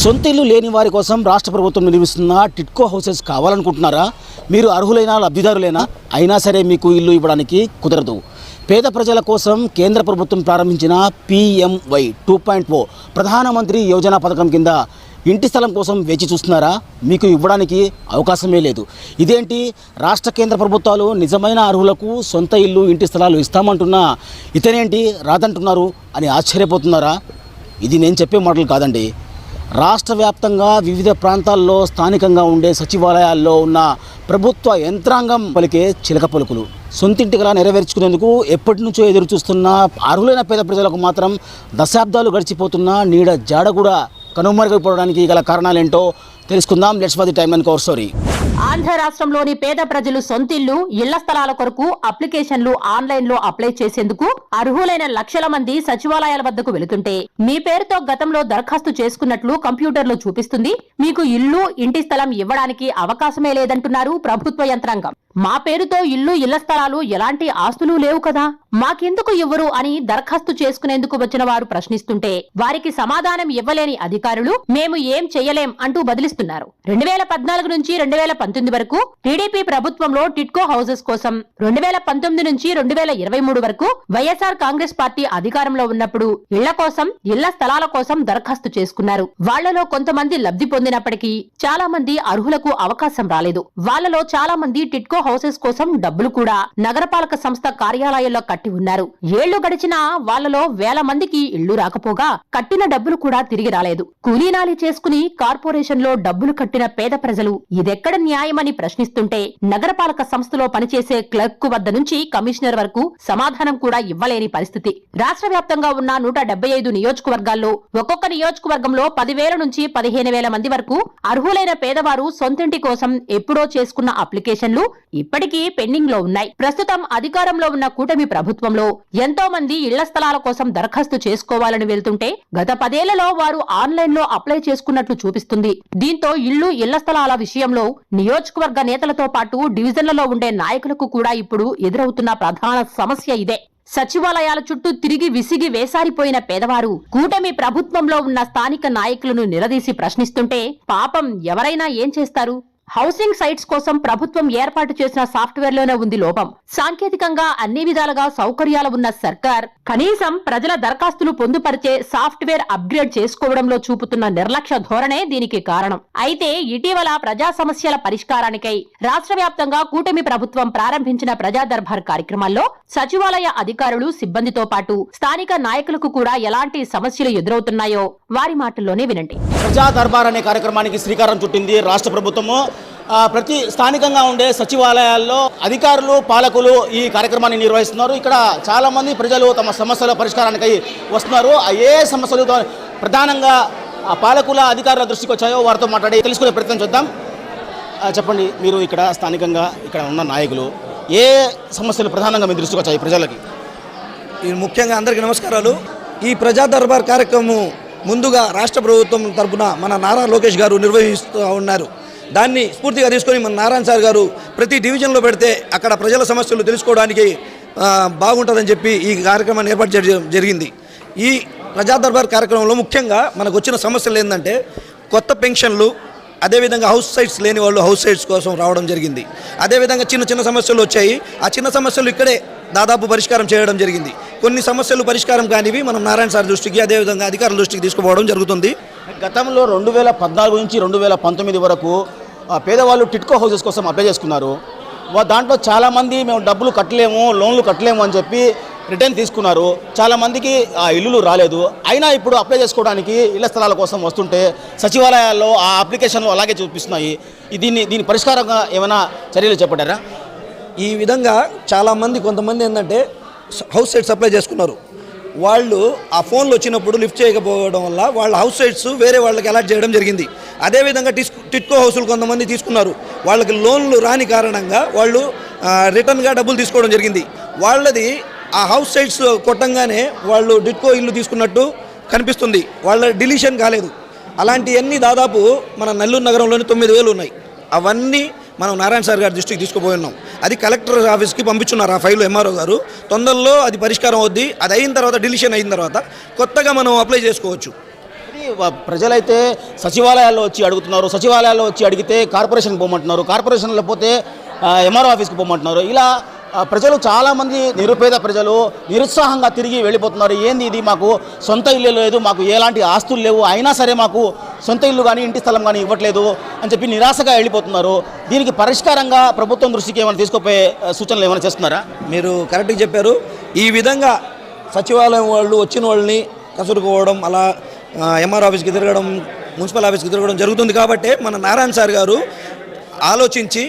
సొంత ఇల్లు లేని వారి కోసం రాష్ట్ర ప్రభుత్వం నిర్మిస్తున్న టిట్కో హౌసెస్ కావాలనుకుంటున్నారా? మీరు అర్హులైన లబ్ధిదారులైనా అయినా సరే మీకు ఇల్లు ఇవ్వడానికి కుదరదు. పేద ప్రజల కోసం కేంద్ర ప్రభుత్వం ప్రారంభించిన పిఎంవై టూ పాయింట్ ఓ ప్రధానమంత్రి యోజన పథకం కింద ఇంటి స్థలం కోసం వేచి చూస్తున్నారా? మీకు ఇవ్వడానికి అవకాశమే లేదు. ఇదేంటి? రాష్ట్ర కేంద్ర ప్రభుత్వాలు నిజమైన అర్హులకు సొంత ఇల్లు ఇంటి స్థలాలు ఇస్తామంటున్నా ఇతనేంటి? రాదంటున్నారు అని ఆశ్చర్యపోతున్నారా? ఇది నేను చెప్పే మాటలు కాదండి. రాష్ట్ర వ్యాప్తంగా వివిధ ప్రాంతాల్లో స్థానికంగా ఉండే సచివాలయాల్లో ఉన్న ప్రభుత్వ యంత్రాంగం పలికే చిలక పలుకులు. సొంతింటి కళ నెరవేర్చుకునేందుకు ఎప్పటి నుంచో ఎదురు చూస్తున్న అర్హులైన పేద ప్రజలకు మాత్రం దశాబ్దాలు గడిచిపోతున్న నీడ జాడ కూడా కనుమరుగైపోవడానికి గల కారణాలేంటో తెలుసుకుందాం. Let's for the time and cover story. Andhra రాష్ట్రంలోని పేద ప్రజలు సొంతిల్లు ఇళ్ళ స్థలాల కొరకు అప్లికేషన్లు ఆన్లైన్లో అప్లై చేసేందుకు అర్హులైన లక్షల మంది సచివాలయాల వద్దకు వెళుతుంటే మీ పేరుతో గతంలో దరఖాస్తు చేసుకున్నట్లు కంప్యూటర్లో చూపిస్తుంది. మీకు ఇల్లు ఇంటి స్థలం ఇవ్వడానికి అవకాశమే లేదంటున్నారు ప్రభుత్వ యంత్రాంగం. మా పేరుతో ఇల్లు ఇళ్ళ స్థలాలు ఎలాంటి ఆస్తులు లేవు కదా? మాకెందుకు ఇవ్వరు అని దరఖాస్తు చేసుకునేందుకు వచ్చిన వారు ప్రశ్నిస్తుంటే వారికి సమాధానం ఇవ్వలేని అధికారులు మేము ఏం చెయ్యలేం అంటూ బదిలిస్తున్నారు. రెండు వేల పద్నాలుగు నుంచి రెండు వేల పంతొమ్మిది వరకు టీడీపీ ప్రభుత్వంలో టిట్కో హౌసెస్ కోసం రెండు వేల పంతొమ్మిది నుంచి రెండు వేల ఇరవై మూడు వరకు వైఎస్ఆర్ కాంగ్రెస్ పార్టీ అధికారంలో ఉన్నప్పుడు ఇళ్ళ కోసం ఇళ్ళ స్థలాల కోసం దరఖాస్తు చేసుకున్నారు. వాళ్ళలో కొంతమంది లబ్ధి పొందినప్పటికీ చాలా మంది అర్హులకు అవకాశం రాలేదు. వాళ్ళలో చాలా మంది టిట్కో హౌసెస్ కోసం డబ్బులు కూడా నగరపాలక సంస్థ కార్యాలయాల్లో కట్టి ఉన్నారు. ఏళ్ళు గడిచినా వాళ్ళలో వేల మందికి ఇళ్ళు రాకపోగా కట్టిన డబ్బులు కూడా తిరిగి రాలేదు. కూలీనాలి చేసుకుని కార్పొరేషన్లో డబ్బులు కట్టిన పేద ప్రజలు ఇదెక్కడ న్యాయమని ప్రశ్నిస్తుంటే నగరపాలక సంస్థలో పనిచేసే క్లర్క్ వద్ద నుంచి కమిషనర్ వరకు సమాధానం కూడా ఇవ్వలేని పరిస్థితి. రాష్ట్ర వ్యాప్తంగా ఉన్న నూట డెబ్బై ఐదు నియోజకవర్గాల్లో ఒక్కొక్క నియోజకవర్గంలో పదివేల నుంచి పదిహేను వేల మంది వరకు అర్హులైన పేదవారు సొంతింటి కోసం ఎప్పుడో చేసుకున్న అప్లికేషన్లు ఇప్పటికీ పెండింగ్లో ఉన్నాయి. ప్రస్తుతం అధికారంలో ఉన్న కూటమి ప్రభుత్వంలో ఎంతో మంది ఇళ్ళ స్థలాల కోసం దరఖాస్తు చేసుకోవాలని వెళ్తుంటే గత పదేళ్ళలో వారు ఆన్లైన్లో అప్లై చేసుకున్నట్లు చూపిస్తుంది. దీంతో ఇళ్ళు ఇళ్ళ స్థలాల విషయంలో నియోజకవర్గ నేతలతో పాటు డివిజన్లలో ఉండే నాయకులకు కూడా ఇప్పుడు ఎదురవుతున్న ప్రధాన సమస్య ఇదే. సచివాలయాల చుట్టూ తిరిగి విసిగి వేసారిపోయిన పేదవారు కూటమి ప్రభుత్వంలో ఉన్న స్థానిక నాయకులను నిలదీసి ప్రశ్నిస్తుంటే పాపం ఎవరైనా ఏం చేస్తారు? హౌసింగ్ సైట్స్ కోసం ప్రభుత్వం ఏర్పాటు చేసిన సాఫ్ట్వేర్లోనే ఉంది లోపం. సాంకేతికంగా అన్ని విధాలుగా సౌకర్యాలు ఉన్న సర్కార్ కనీసం ప్రజల దరఖాస్తులు పొందుపరిచే సాఫ్ట్వేర్ అప్గ్రేడ్ చేసుకోవడంలో చూపుతున్న నిర్లక్ష్య ధోరణే దీనికి కారణం. అయితే ఇటీవల ప్రజా సమస్యల పరిష్కారానికై రాష్ట్ర వ్యాప్తంగా కూటమి ప్రభుత్వం ప్రారంభించిన ప్రజా దర్బార్ కార్యక్రమాల్లో సచివాలయ అధికారులు సిబ్బందితో పాటు స్థానిక నాయకులకు కూడా ఎలాంటి సమస్యలు ఎదురవుతున్నాయో వారి మాటల్లోనే వినండి. ప్రజా దర్బార్ అనే కార్యక్రమానికి శ్రీకారం చుట్టింది రాష్ట్ర ప్రభుత్వము. ప్రతి స్థానికంగా ఉండే సచివాలయాల్లో అధికారులు పాలకులు ఈ కార్యక్రమాన్ని నిర్వహిస్తున్నారు. ఇక్కడ చాలామంది ప్రజలు తమ సమస్యల పరిష్కారానికై వస్తున్నారు. ఆ ఏ సమస్యలు ప్రధానంగా ఆ పాలకుల అధికారుల దృష్టికి వచ్చాయో వారితో మాట్లాడి తెలుసుకునే ప్రయత్నం చేద్దాం. చెప్పండి మీరు ఇక్కడ స్థానికంగా ఇక్కడ ఉన్న నాయకులు ఏ సమస్యలు ప్రధానంగా మీ దృష్టికి వచ్చాయి ప్రజలకి? ముఖ్యంగా అందరికీ నమస్కారాలు. ఈ ప్రజా దర్బార్ కార్యక్రమం ముందుగా రాష్ట్ర ప్రభుత్వం తరఫున మన నారా లోకేష్ గారు నిర్వహిస్తూ ఉన్నారు. దాన్ని స్ఫూర్తిగా తీసుకొని మన నారాయణ సార్ గారు ప్రతి డివిజన్లో పెడితే అక్కడ ప్రజల సమస్యలు తెలుసుకోవడానికి బాగుంటుందని చెప్పి ఈ కార్యక్రమాన్ని ఏర్పాటు చేయడం జరిగింది. ఈ ప్రజా దర్బార్ కార్యక్రమంలో ముఖ్యంగా మనకు వచ్చిన సమస్యలు ఏంటంటే కొత్త పెన్షన్లు అదేవిధంగా హౌస్ సైట్స్ లేని వాళ్ళు హౌస్ సైట్స్ కోసం రావడం జరిగింది. అదేవిధంగా చిన్న చిన్న సమస్యలు వచ్చాయి. ఆ చిన్న సమస్యలు ఇక్కడే దాదాపు పరిష్కారం చేయడం జరిగింది. కొన్ని సమస్యలు పరిష్కారం కానివి మనం నారాయణ సార్ దృష్టికి అదేవిధంగా అధికారుల దృష్టికి తీసుకుపోవడం జరుగుతుంది. గతంలో రెండు వేల పద్నాలుగు నుంచి రెండు వేల పంతొమ్మిది వరకు పేదవాళ్ళు టిట్కో హౌసెస్ కోసం అప్లై చేసుకున్నారు. దాంట్లో చాలామంది మేము డబ్బులు కట్టలేము లోన్లు కట్టలేము అని చెప్పి రిటర్న్ తీసుకున్నారు. చాలామందికి ఆ ఇల్లులు రాలేదు. అయినా ఇప్పుడు అప్లై చేసుకోవడానికి ఇళ్ళ స్థలాల కోసం వస్తుంటే సచివాలయాల్లో ఆ అప్లికేషన్లు అలాగే చూపిస్తున్నాయి. దీన్ని దీని పరిష్కారంగా ఏమైనా చర్యలు చేపట్టారా? ఈ విధంగా చాలామంది కొంతమంది ఏంటంటే హౌస్ సైట్స్ అప్లై చేసుకున్నారు. వాళ్ళు ఆ ఫోన్లు వచ్చినప్పుడు లిఫ్ట్ చేయకపోవడం వల్ల వాళ్ళ హౌస్ సైట్స్ వేరే వాళ్ళకి అలాట్ చేయడం జరిగింది. అదేవిధంగా టిస్ టిట్కో హౌసులు కొంతమంది తీసుకున్నారు. వాళ్ళకి లోన్లు రాని కారణంగా వాళ్ళు రిటర్న్గా డబ్బులు తీసుకోవడం జరిగింది. వాళ్ళది ఆ హౌస్ సైట్స్ కొట్టంగానే వాళ్ళు డిట్కో ఇల్లు తీసుకున్నట్టు కనిపిస్తుంది. వాళ్ళ డిలీషన్ కాలేదు. అలాంటివన్నీ దాదాపు మన నెల్లూరు నగరంలోని తొమ్మిది వేలు ఉన్నాయి. అవన్నీ మనం నారాయణ సార్ గారి దృష్టికి తీసుకుపోయి ఉన్నాం. అది కలెక్టర్ ఆఫీస్కి పంపించున్నారు ఆ ఫైల్ ఎంఆర్ఓ గారు. తొందరలో అది పరిష్కారం అవుద్ది. అది అయిన తర్వాత డిలిషన్ అయిన తర్వాత కొత్తగా మనం అప్లై చేసుకోవచ్చు. ప్రజలైతే సచివాలయాల్లో వచ్చి అడుగుతున్నారు. సచివాలయాల్లో వచ్చి అడిగితే కార్పొరేషన్కి పోమంటున్నారు. కార్పొరేషన్లో పోతే ఎంఆర్ఓ ఆఫీస్కి పోమంటున్నారు. ఇలా ప్రజలు చాలామంది నిరుపేద ప్రజలు నిరుత్సాహంగా తిరిగి వెళ్ళిపోతున్నారు. ఏంది ఇది? మాకు సొంత ఇల్లు లేదు మాకు ఎలాంటి ఆస్తులు లేవు. అయినా సరే మాకు సొంత ఇల్లు కానీ ఇంటి స్థలం కానీ ఇవ్వట్లేదు అని చెప్పి నిరాశగా వెళ్ళిపోతున్నారు. దీనికి పరిష్కారంగా ప్రభుత్వం దృష్టికి ఏమైనా తీసుకుపోయే సూచనలు ఏమైనా చేస్తున్నారా? మీరు కరెక్ట్గా చెప్పారు. ఈ విధంగా సచివాలయం వాళ్ళు వచ్చిన వాళ్ళని కసురుకోవడం అలా ఎంఆర్ ఆఫీస్కి తిరగడం మున్సిపల్ ఆఫీస్కి తిరగడం జరుగుతుంది. కాబట్టే మన నారాయణ సార్ గారు ఆలోచించి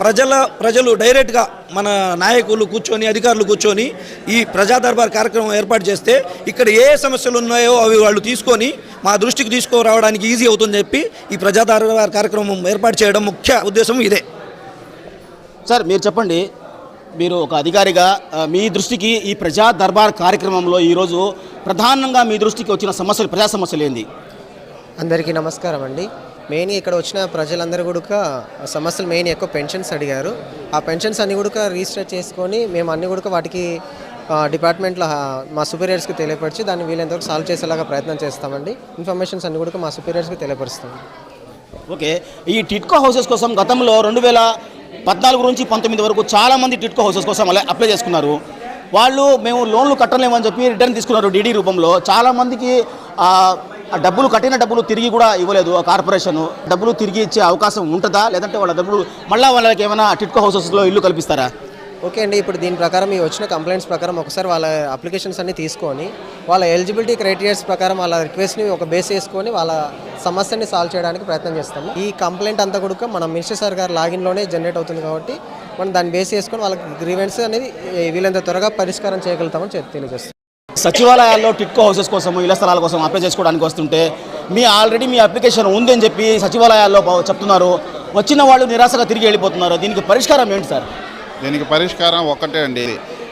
ప్రజల ప్రజలు డైరెక్ట్గా మన నాయకులు కూర్చొని అధికారులు కూర్చొని ఈ ప్రజా దర్బార్ కార్యక్రమం ఏర్పాటు చేస్తే ఇక్కడ ఏ సమస్యలు ఉన్నాయో అవి వాళ్ళు తీసుకొని మా దృష్టికి తీసుకురావడానికి ఈజీ అవుతుందని చెప్పి ఈ ప్రజా దర్బార్ కార్యక్రమం ఏర్పాటు చేయడం ముఖ్య ఉద్దేశం ఇదే. సార్ మీరు చెప్పండి. మీరు ఒక అధికారిగా మీ దృష్టికి ఈ ప్రజా దర్బార్ కార్యక్రమంలో ఈరోజు ప్రధానంగా మీ దృష్టికి వచ్చిన సమస్యలు ప్రజా సమస్యలు ఏంది? అందరికీ నమస్కారం అండి. మెయిన్ ఇక్కడ వచ్చిన ప్రజలందరూ కూడా సమస్యలు మెయిన్ ఎక్కువ పెన్షన్స్ అడిగారు. ఆ పెన్షన్స్ అన్ని కూడా రిజిస్టర్ చేసుకొని మేము అన్ని కూడా వాటికి డిపార్ట్మెంట్లో మా సుపీరియర్స్కి తెలియపరిచి దాన్ని వీలైనంతవరకు సాల్వ్ చేసేలాగా ప్రయత్నం చేస్తామండి. ఇన్ఫర్మేషన్స్ అన్ని కూడా మా సుపీరియర్స్కి తెలియపరుస్తాం. ఓకే. ఈ టిట్కో హౌసెస్ కోసం గతంలో రెండు వేల పద్నాలుగు నుంచి పంతొమ్మిది వరకు చాలామంది టిట్కో హౌసెస్ కోసం అలా అప్లై చేసుకున్నారు. వాళ్ళు మేము లోన్లు కట్టలేమని చెప్పి రిటర్న్ తీసుకున్నారు డీడీ రూపంలో. చాలామందికి ఆ డబ్బులు కట్టిన డబ్బులు తిరిగి కూడా ఇవ్వలేదు ఆ కార్పొరేషన్. డబ్బులు తిరిగి ఇచ్చే అవకాశం ఉంటుందా? లేదంటే వాళ్ళ డబ్బులు మళ్ళీ వాళ్ళకి ఏమైనా టిట్కో హౌసెస్లో ఇల్లు కల్పిస్తారా? ఓకే అండి ఇప్పుడు దీని ప్రకారం ఈ వచ్చిన కంప్లైంట్స్ ప్రకారం ఒకసారి వాళ్ళ అప్లికేషన్స్ అన్ని తీసుకొని వాళ్ళ ఎలిజిబిలిటీ క్రైటీరియాస్ ప్రకారం వాళ్ళ రిక్వెస్ట్ని ఒక బేస్ చేసుకొని వాళ్ళ సమస్యని సాల్వ్ చేయడానికి ప్రయత్నం చేస్తాము. ఈ కంప్లైంట్ అంతా కూడా మన మినిస్టర్ సార్ గారు లాగిన్లోనే జనరేట్ అవుతుంది కాబట్టి మనం దాన్ని బేస్ చేసుకొని వాళ్ళకి గ్రీవెన్స్ అనేది వీలైనంత త్వరగా పరిష్కారం చేయగలుగుతామని తెలియజేస్తాం సచివాలయాల్లో టిట్కో హౌసెస్ కోసం ఇళ్ళ స్థలాల కోసం అప్లై చేసుకోవడానికి వస్తుంటే మీ ఆల్రెడీ మీ అప్లికేషన్ ఉందని చెప్పి సచివాలయాల్లో చెప్తున్నారు. వచ్చిన వాళ్ళు నిరాశగా తిరిగి వెళ్ళిపోతున్నారు. దీనికి పరిష్కారం ఏంటి సార్? దీనికి పరిష్కారం ఒక్కటే అండి.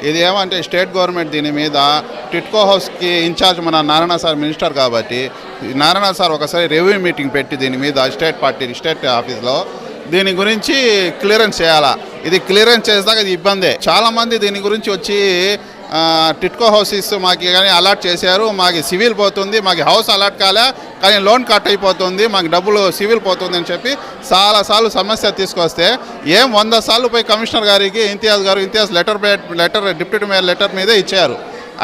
ఇది ఏమంటే స్టేట్ గవర్నమెంట్ దీని మీద టిట్కో హౌస్కి ఇన్ఛార్జ్ మన నారాయణ సార్ మినిస్టర్ కాబట్టి నారాయణ సార్ ఒకసారి రివ్యూ మీటింగ్ పెట్టి దీని మీద స్టేట్ పార్టీ స్టేట్ ఆఫీస్లో దీని గురించి క్లియరెన్స్ చేయాలా? ఇది క్లియరెన్స్ చేసేదాకా ఇది ఇబ్బందే. చాలామంది దీని గురించి వచ్చి టిట్కో హౌసెస్ మాకు కానీ అలాట్ చేశారు. మాకు సివిల్ పోతుంది మాకు హౌస్ అలాట్ కాలే కానీ లోన్ కట్ అయిపోతుంది మాకు డబ్బులు సివిల్ పోతుంది అని చెప్పి చాలా సార్లు సమస్య తీసుకొస్తే ఏం వంద సార్లు పోయి కమిషనర్ గారికి ఇంతియాజ్ గారు Imtiaz letter letter deputy mayor letter మీదే ఇచ్చారు.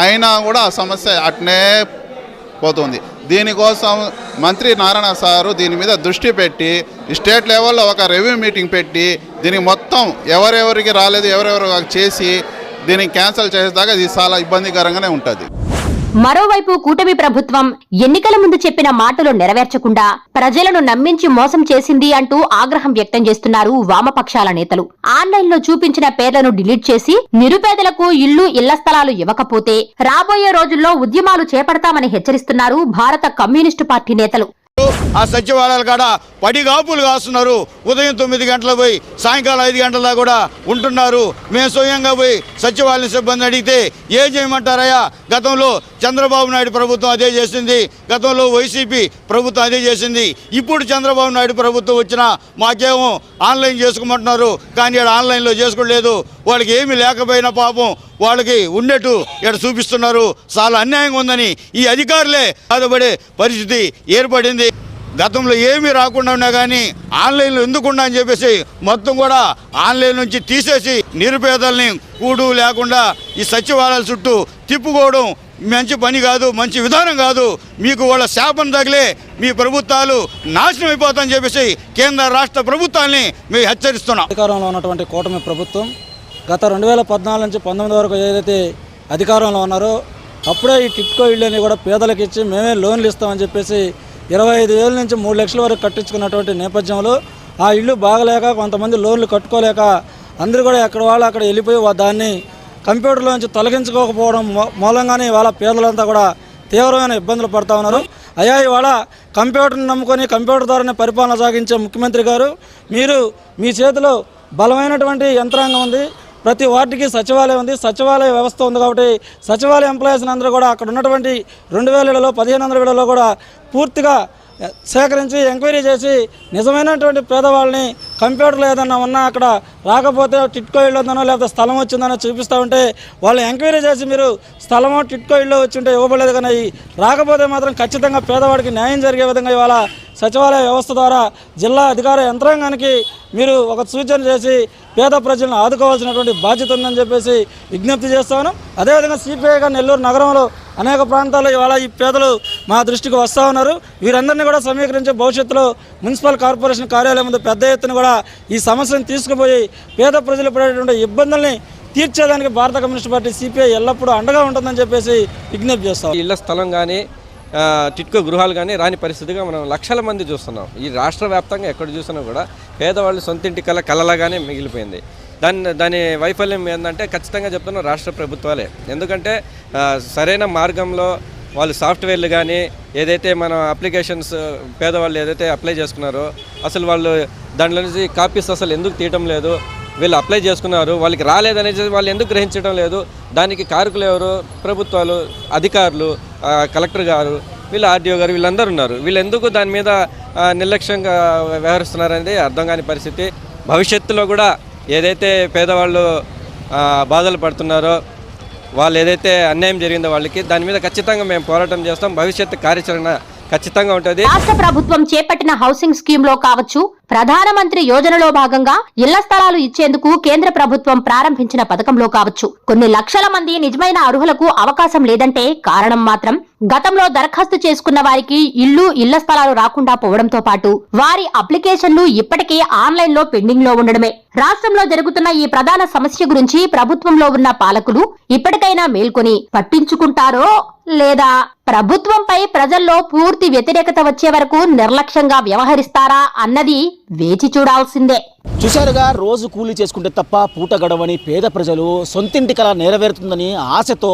అయినా కూడా ఆ సమస్య అట్నే పోతుంది. దీనికోసం మంత్రి నారాయణ సారు దీని మీద దృష్టి పెట్టి స్టేట్ లెవెల్లో ఒక రెవ్యూ మీటింగ్ పెట్టి దీనికి మొత్తం ఎవరెవరికి రాలేదు ఎవరెవరు చేసి దీనికి క్యాన్సిల్ చేసేదాకా ఇది చాలా ఇబ్బందికరంగానే ఉంటుంది. మరోవైపు కూటమి ప్రభుత్వం ఎన్నికల ముందు చెప్పిన మాటలు నెరవేర్చకుండా ప్రజలను నమ్మించి మోసం చేసింది అంటూ ఆగ్రహం వ్యక్తం చేస్తున్నారు వామపక్షాల నేతలు. ఆన్లైన్లో చూపించిన పేర్లను డిలీట్ చేసి నిరుపేదలకు ఇళ్ళు ఇళ్ళ స్థలాలు ఇవ్వకపోతే రాబోయే రోజుల్లో ఉద్యమాలు చేపడతామని హెచ్చరిస్తున్నారు భారత కమ్యూనిస్టు పార్టీ నేతలు. ఆ సచివాలయాల కాడ పడిగాపులు కాస్తున్నారు. ఉదయం తొమ్మిది గంటల పోయి సాయంకాలం ఐదు గంటల దాకా కూడా ఉంటున్నారు. మేము స్వయంగా పోయి సచివాలయం సిబ్బంది అడిగితే ఏం చేయమంటారయ్యా? గతంలో చంద్రబాబు నాయుడు ప్రభుత్వం అదే చేసింది. గతంలో వైసీపీ ప్రభుత్వం అదే చేసింది. ఇప్పుడు చంద్రబాబు నాయుడు ప్రభుత్వం వచ్చినా మాకేమో ఆన్లైన్ చేసుకోమంటున్నారు. కానీ ఇక్కడ ఆన్లైన్లో చేసుకోలేదు. వాళ్ళకి ఏమీ లేకపోయినా పాపం వాళ్ళకి ఉండేట్టు ఇక్కడ చూపిస్తున్నారు. చాలా అన్యాయంగా ఉందని ఈ అధికారులే బాధపడే పరిస్థితి ఏర్పడింది. గతంలో ఏమీ రాకుండా ఉన్నా కానీ ఆన్లైన్లో ఎందుకుండా అని చెప్పేసి మొత్తం కూడా ఆన్లైన్ నుంచి తీసేసి నిరుపేదల్ని కూడు లేకుండా ఈ సచివాలయాల చుట్టూ తిప్పుకోవడం మంచి పని కాదు మంచి విధానం కాదు. మీకు వాళ్ళ శాపం తగిలే మీ ప్రభుత్వాలు నాశనం అయిపోతాయని చెప్పేసి కేంద్ర రాష్ట్ర ప్రభుత్వాన్ని మేము హెచ్చరిస్తున్నాం. అధికారంలో ఉన్నటువంటి కూటమి ప్రభుత్వం గత రెండు వేల పద్నాలుగు నుంచి పంతొమ్మిది వరకు ఏదైతే అధికారంలో ఉన్నారో అప్పుడే ఈ టిట్కో ఇళ్ళని కూడా పేదలకు ఇచ్చి మేమే లోన్లు ఇస్తామని చెప్పేసి ఇరవై ఐదు వేల నుంచి మూడు లక్షల వరకు కట్టించుకున్నటువంటి నేపథ్యంలో ఆ ఇల్లు బాగలేక కొంతమంది లోన్లు కట్టుకోలేక అందరూ కూడా ఎక్కడ వాళ్ళు అక్కడ వెళ్ళిపోయి దాన్ని కంప్యూటర్లో కంప్యూటర్లోంచి తొలగించుకోకపోవడం మూలంగానే ఇవాళ పేదలంతా కూడా తీవ్రమైన ఇబ్బందులు పడతా ఉన్నారు. అయ్యా ఇవాళ కంప్యూటర్ని నమ్ముకొని కంప్యూటర్ ద్వారానే పరిపాలన సాగించే ముఖ్యమంత్రి గారు మీరు మీ చేతిలో బలమైనటువంటి యంత్రాంగం ఉంది ప్రతి వార్డుకి సచివాలయం ఉంది సచివాలయ వ్యవస్థ ఉంది కాబట్టి సచివాలయ ఎంప్లాయీస్ అందరూ కూడా అక్కడ ఉన్నటువంటి రెండు వేల ఏడులో పదిహేను వందల ఏడులో కూడా పూర్తిగా సేకరించి ఎంక్వైరీ చేసి నిజమైనటువంటి పేదవాళ్ళని కంప్యూటర్లో ఏదన్నా ఉన్నా అక్కడ రాకపోతే టిట్కో ఇల్లు ఉందనో లేకపోతే స్థలం వచ్చిందనో చూపిస్తూ ఉంటే వాళ్ళు ఎంక్వైరీ చేసి మీరు స్థలమో టిట్కో ఇల్లు వచ్చి ఉంటే ఇవ్వబడలేదు కానీ రాకపోతే మాత్రం ఖచ్చితంగా పేదవాడికి న్యాయం జరిగే విధంగా ఇవాళ సచివాలయ వ్యవస్థ ద్వారా జిల్లా అధికార యంత్రాంగానికి మీరు ఒక సూచన చేసి పేద ప్రజలను ఆదుకోవాల్సినటువంటి బాధ్యత ఉందని చెప్పేసి విజ్ఞప్తి చేస్తాను అదేవిధంగా సిపిఐగా నెల్లూరు నగరంలో అనేక ప్రాంతాల్లో ఇవాళ ఈ పేదలు మా దృష్టికి వస్తూ ఉన్నారు. వీరందరినీ కూడా సమీకరించి భవిష్యత్తులో మున్సిపల్ కార్పొరేషన్ కార్యాలయం ముందు పెద్ద ఎత్తున కూడా ఈ సమస్యను తీసుకుపోయి పేద ప్రజలు పడేటువంటి ఇబ్బందుల్ని తీర్చేదానికి భారత కమ్యూనిస్ట్ పార్టీ సిపిఐ ఎల్లప్పుడూ అండగా ఉంటుందని చెప్పేసి విజ్ఞప్తి చేస్తాం. ఇళ్ళ స్థలం కానీ టిట్కో గృహాలు కానీ రాని పరిస్థితిగా మనం లక్షల మంది చూస్తున్నాం. ఈ రాష్ట్ర వ్యాప్తంగా ఎక్కడ చూసినా కూడా పేదవాళ్ళు సొంతింటి కళ కళలాగానే మిగిలిపోయింది. దాని దాని వైఫల్యం ఏంటంటే ఖచ్చితంగా చెప్తున్నా రాష్ట్ర ప్రభుత్వాలే. ఎందుకంటే సరైన మార్గంలో వాళ్ళు సాఫ్ట్వేర్లు కానీ ఏదైతే మన అప్లికేషన్స్ పేదవాళ్ళు ఏదైతే అప్లై చేసుకున్నారో అసలు వాళ్ళు దాంట్లో నుంచి కాపీస్ అసలు ఎందుకు తీయటం లేదు వీళ్ళు అప్లై చేసుకున్నారు వాళ్ళకి రాలేదనేది వాళ్ళు ఎందుకు గ్రహించడం లేదు దానికి కారకులు ఎవరు? ప్రభుత్వాలు అధికారులు కలెక్టర్ గారు వీళ్ళు ఆర్డీఓ గారు వీళ్ళందరూ ఉన్నారు. వీళ్ళు ఎందుకు దాని మీద నిర్లక్ష్యంగా వ్యవహరిస్తున్నారనేది అర్థం కాని పరిస్థితి. భవిష్యత్తులో కూడా ఏదైతే పేదవాళ్ళు బాధలు పడుతున్నారో వాళ్ళు ఏదైతే అన్యాయం జరిగిందో వాళ్ళకి దాని మీద ఖచ్చితంగా మేము పోరాటం చేస్తాం. భవిష్యత్తు కార్యాచరణ ఖచ్చితంగా ఉంటుంది. రాష్ట్ర ప్రభుత్వం చేపట్టిన హౌసింగ్ స్కీమ్లో కావచ్చు ప్రధానమంత్రి యోజనలో భాగంగా ఇళ్ళ స్థలాలు ఇచ్చేందుకు కేంద్ర ప్రభుత్వం ప్రారంభించిన పథకంలో కావచ్చు. కొన్ని లక్షల మంది నిజమైన అర్హులకు అవకాశం లేదంటే కారణం మాత్రం గతంలో దరఖాస్తు చేసుకున్న వారికి ఇల్లు ఇళ్ళ స్థలాలు రాకుండా పోవడంతో పాటు వారి అప్లికేషన్లు ఇప్పటికే ఆన్లైన్లో పెండింగ్లో ఉండడమే. రాష్ట్రంలో జరుగుతున్న ఈ ప్రధాన సమస్య గురించి ప్రభుత్వంలో ఉన్న పాలకులు ఇప్పటికైనా మేల్కొని పట్టించుకుంటారో లేదా ప్రభుత్వంపై ప్రజల్లో పూర్తి వ్యతిరేకత వచ్చే వరకు నిర్లక్ష్యంగా వ్యవహరిస్తారా అన్నది వేచి చూడాల్సిందే. చూశారుగా రోజు కూలీ చేసుకుంటే తప్ప పూట గడవని పేద ప్రజలు సొంతింటి కళ నెరవేరుతుందని ఆశతో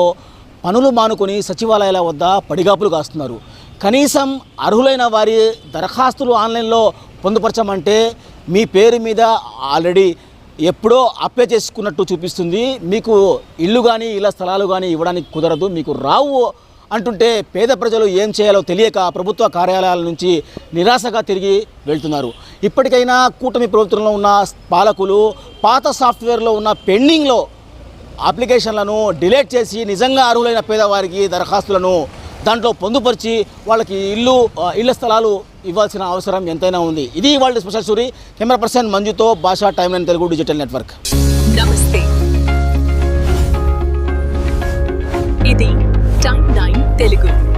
పనులు మానుకొని సచివాలయాల వద్ద పడిగాపులు కాస్తున్నారు. కనీసం అర్హులైన వారి దరఖాస్తులు ఆన్లైన్లో పొందుపరచమంటే మీ పేరు మీద ఆల్రెడీ ఎప్పుడో అప్లై చేసుకున్నట్టు చూపిస్తుంది. మీకు ఇల్లు కానీ ఇలా స్థలాలు కానీ ఇవ్వడానికి కుదరదు. మీకు రావు అంటుంటే పేద ప్రజలు ఏం చేయాలో తెలియక ప్రభుత్వ కార్యాలయాల నుంచి నిరాశగా తిరిగి వెళ్తున్నారు. ఇప్పటికైనా కూటమి ప్రభుత్వంలో ఉన్న పాలకులు పాత సాఫ్ట్వేర్లో ఉన్న పెండింగ్లో అప్లికేషన్లను డిలీట్ చేసి నిజంగా అర్హులైన పేదవారికి దరఖాస్తులను దాంట్లో పొందుపరిచి వాళ్ళకి ఇల్లు ఇళ్ళ స్థలాలు ఇవ్వాల్సిన అవసరం ఎంతైనా ఉంది. ఇది వాళ్ళ special story. Camera person మంజుతో Bhasha time line Telugu digital network. నమస్తే. ఇది తెలుగు.